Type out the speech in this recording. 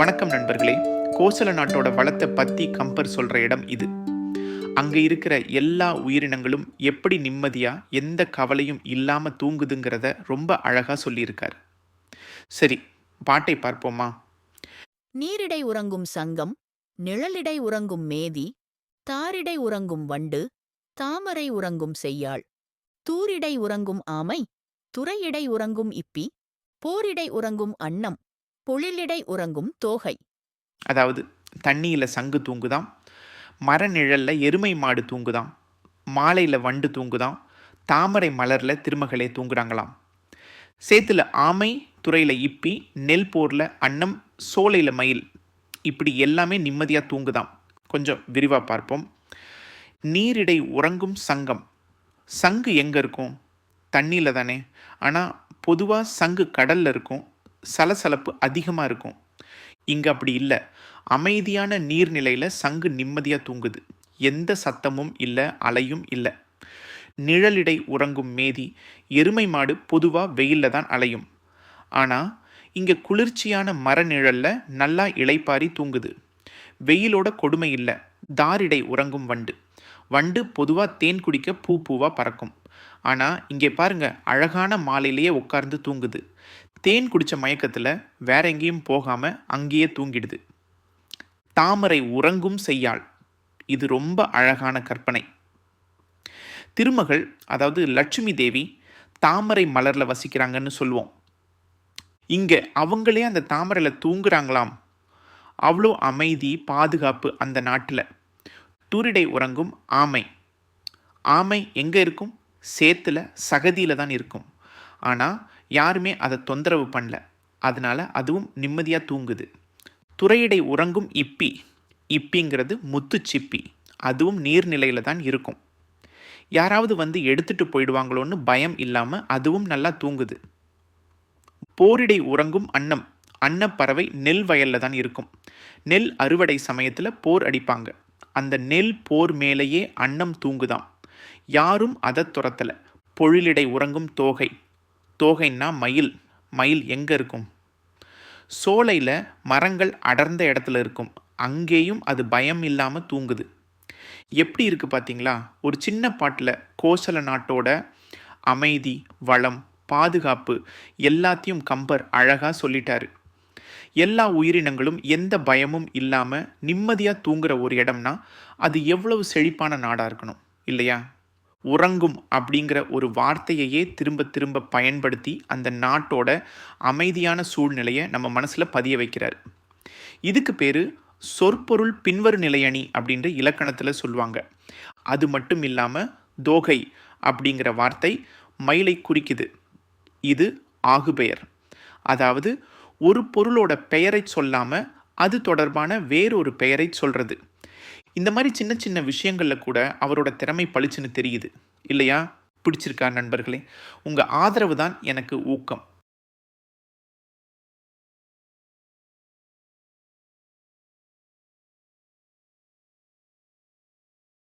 வணக்கம் நண்பர்களே. கோசல நாட்டோட வளத்தை பத்தி கம்பர் சொல்ற இடம் இது. அங்க இருக்கிற எல்லா உயிரினங்களும் எப்படி நிம்மதியா எந்த கவலையும் இல்லாம தூங்குதுங்கிறத ரொம்ப அழகா சொல்லியிருக்கார். சரி பாட்டை பார்ப்போமா? நீரிடை உறங்கும் சங்கம் நிழலிடை உறங்கும் மேதி தாரிடை உறங்கும் வண்டு தாமரை உறங்கும் செய்யாள் தூரிடை உறங்கும் ஆமை துறையிடை உறங்கும் இப்பி போரிடை உறங்கும் அன்னம் குளிலிடை உறங்கும் தோகை. அதாவது தண்ணியில் சங்கு தூங்குதாம் மர எருமை மாடு தூங்குதாம் மாலையில் வண்டு தூங்குதாம் தாமரை மலரில் திருமகளே தூங்குறாங்களாம். சேத்துல ஆமை துறையில் இப்பி நெல் போரில் அன்னம் சோலையில் மயில் இப்படி எல்லாமே நிம்மதியாக தூங்குதாம். கொஞ்சம் விரிவாக பார்ப்போம். நீரிடை உறங்கும் சங்கம். சங்கு எங்கே இருக்கும்? தண்ணியில் தானே. ஆனால் பொதுவாக சங்கு கடலில் இருக்கும். சலசலப்பு அதிகமாக இருக்கும். இங்கே அப்படி இல்லை. அமைதியான நீர்நிலையில் சங்கு நிம்மதியாக தூங்குது. எந்த சத்தமும் இல்லை அலையும் இல்லை. நிழலிடை உறங்கும் மேதி எருமை மாடு பொதுவாக வெயிலில் தான் அலையும். ஆனால் இங்கே குளிர்ச்சியான மர நிழலில் நல்லா இளைப்பாரி தூங்குது. வெயிலோட கொடுமை இல்லை. தாரிடை உறங்கும் வண்டு. வண்டு பொதுவாக தேன் குடிக்க பூ பூவாக பறக்கும். ஆனால் இங்கே பாருங்க அழகான மாலையிலேயே உட்கார்ந்து தூங்குது. தேன் குடித்த மயக்கத்தில் வேற எங்கேயும் போகாமல் அங்கேயே தூங்கிடுது. தாமரை உறங்கும் செய்யாள். இது ரொம்ப அழகான கற்பனை. திருமகள் அதாவது லட்சுமி தேவி தாமரை மலரில் வசிக்கிறாங்கன்னு சொல்லுவோம் இங்கே அவங்களே அந்த தாமரையில் தூங்குறாங்களாம். அவ்வளோ அமைதி பாதுகாப்பு அந்த நாட்டில். தூரிடை உறங்கும் ஆமை. ஆமை எங்கே இருக்கும்? சேத்துல சகதியில் தான் இருக்கும். ஆனால் யாருமே அதை தொந்தரவு பண்ணல. அதனால் அதுவும் நிம்மதியாக தூங்குது. துறையிடை உறங்கும் இப்பி. இப்பிங்கிறது முத்து சிப்பி. அதுவும் நீர்நிலையில் தான் இருக்கும். யாராவது வந்து எடுத்துட்டு போயிடுவாங்களோன்னு பயம் இல்லாமல் அதுவும் நல்லா தூங்குது. போரிடை உறங்கும் அன்னம். அன்னப்பறவை நெல் வயலில் தான் இருக்கும். நெல் அறுவடை சமயத்தில் போர் அடிப்பாங்க. அந்த நெல் போர் மேலேயே அன்னம் தூங்குதாம். யாரும் அதை துரத்தல. பொழிலிடை உறங்கும் தோகை. தோகைன்னா மயில். மயில் எங்கே இருக்கும்? சோலையில் மரங்கள் அடர்ந்த இடத்துல இருக்கும். அங்கேயும் அது பயம் இல்லாமல் தூங்குது. எப்படி இருக்குது பார்த்தீங்களா ஒரு சின்ன பாட்டில் கோசல நாட்டோட அமைதி வளம் பாதுகாப்பு எல்லாத்தையும் கம்பர் அழகாக சொல்லிட்டாரு. எல்லா உயிரினங்களும் எந்த பயமும் இல்லாமல் நிம்மதியாக தூங்குற ஒரு இடம்னா அது எவ்வளவு செழிப்பான நாடாக இருக்கணும். இல்லையா? உறங்கும் அப்படிங்கிற ஒரு வார்த்தையையே திரும்ப திரும்ப பயன்படுத்தி அந்த நாட்டோட அமைதியான சூழ்நிலையை நம்ம மனசில் பதிய வைக்கிறார். இதுக்கு பேர் சொற்பொருள் பின்வரு நிலையணி அப்படின்ற இலக்கணத்தில் சொல்லுவாங்க. அது மட்டும் இல்லாமல் தோகை அப்படிங்கிற வார்த்தை மயிலை குறிக்குது. இது ஆகுபெயர். அதாவது ஒரு பொருளோட பெயரை சொல்லாமல் அது தொடர்பான வேறொரு பெயரை சொல்கிறது இந்த மாதிரி சின்ன சின்ன விஷயங்களில் கூட அவரோட திறமை பளிச்சுன்னு தெரியுது. இல்லையா? பிடிச்சிருக்கா நண்பர்களே? உங்கள் ஆதரவு தான் எனக்கு ஊக்கம்.